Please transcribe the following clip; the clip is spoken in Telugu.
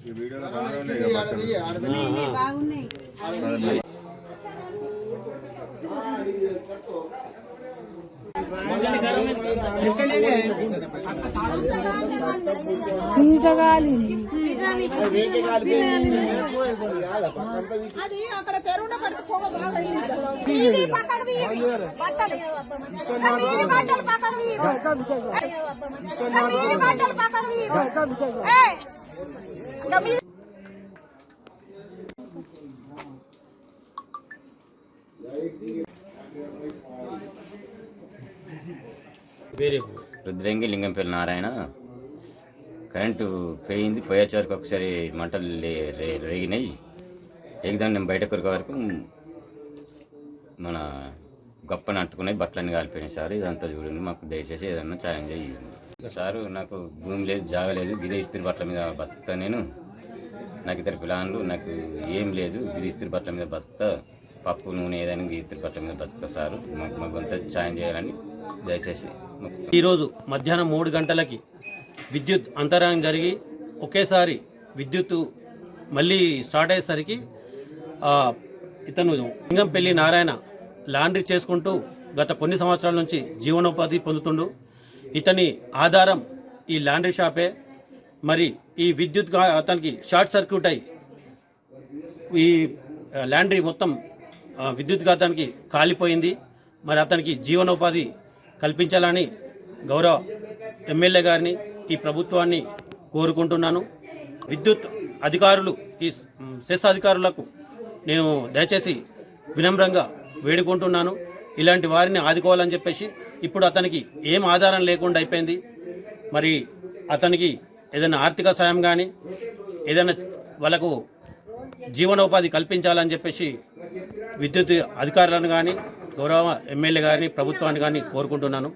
ఈ వీడియోలో బాగున్నాయి అక్కడ తెరువున పట్టుకోవాలి రుద్రంగి లింగంపల్లి నారాయణ. కరెంటు పోయింది. పోయేసరికి ఒకసారి మంటలు రేగినాయి. ఎగిదాం నేను బయట కొరక వరకు మన గొప్పని అంటుకున్నాయి బట్టలన్నీ కాలిపోయినాయి సార్. ఇదంతా చూడండి మాకు దయచేసి ఏదన్నా సాయం చేయండి. సారు నాకు భూమి లేదు జాగ లేదు గిదే ఇస్త్రీ బట్టల మీద బతుకుతా నేను. నాకు ఇద్దరు పిల్లలు నాకు ఏం లేదు గిరిస్త్రి ఇస్త్రీ బట్టల మీద బతుకుతా. పప్పు నూనె ఏదైనా గిది ఇస్త్రీ బట్టల మీద బతుకుతా సారు. మాకు మాకు అంతా సాయం చేయాలని దయచేసి ఈరోజు మధ్యాహ్నం మూడు గంటలకి విద్యుత్ అంతరాయం జరిగి ఒకేసారి విద్యుత్ మళ్ళీ స్టార్ట్ అయ్యేసరికి ఇతను లింగంపల్లి నారాయణ లాండ్రీ చేసుకుంటూ గత కొన్ని సంవత్సరాల నుంచి జీవనోపాధి పొందుతుండు. ఇతని ఆధారం ఈ లాండ్రీ షాపే. మరి ఈ విద్యుత్ అతనికి షార్ట్ సర్క్యూట్ అయి ఈ లాండ్రీ మొత్తం విద్యుత్ ఘాతానికి కాలిపోయింది. మరి అతనికి జీవనోపాధి కల్పించాలని గౌరవ ఎమ్మెల్యే గారిని ఈ ప్రభుత్వాన్ని కోరుకుంటున్నాను. విద్యుత్ అధికారులు ఈ సెస్ అధికారులకు నేను దయచేసి వినమ్రంగా వేడుకుంటున్నాను. ఇలాంటి వారిని ఆదుకోవాలని చెప్పేసి ఇప్పుడు అతనికి ఏం ఆధారం లేకుండా అయిపోయింది. మరి అతనికి ఏదైనా ఆర్థిక సాయం కానీ ఏదైనా వాళ్ళకు జీవనోపాధి కల్పించాలని చెప్పేసి విద్యుత్ అధికారులను కానీ గౌరవ ఎమ్మెల్యే గారిని ప్రభుత్వాన్ని కానీ కోరుకుంటున్నాను.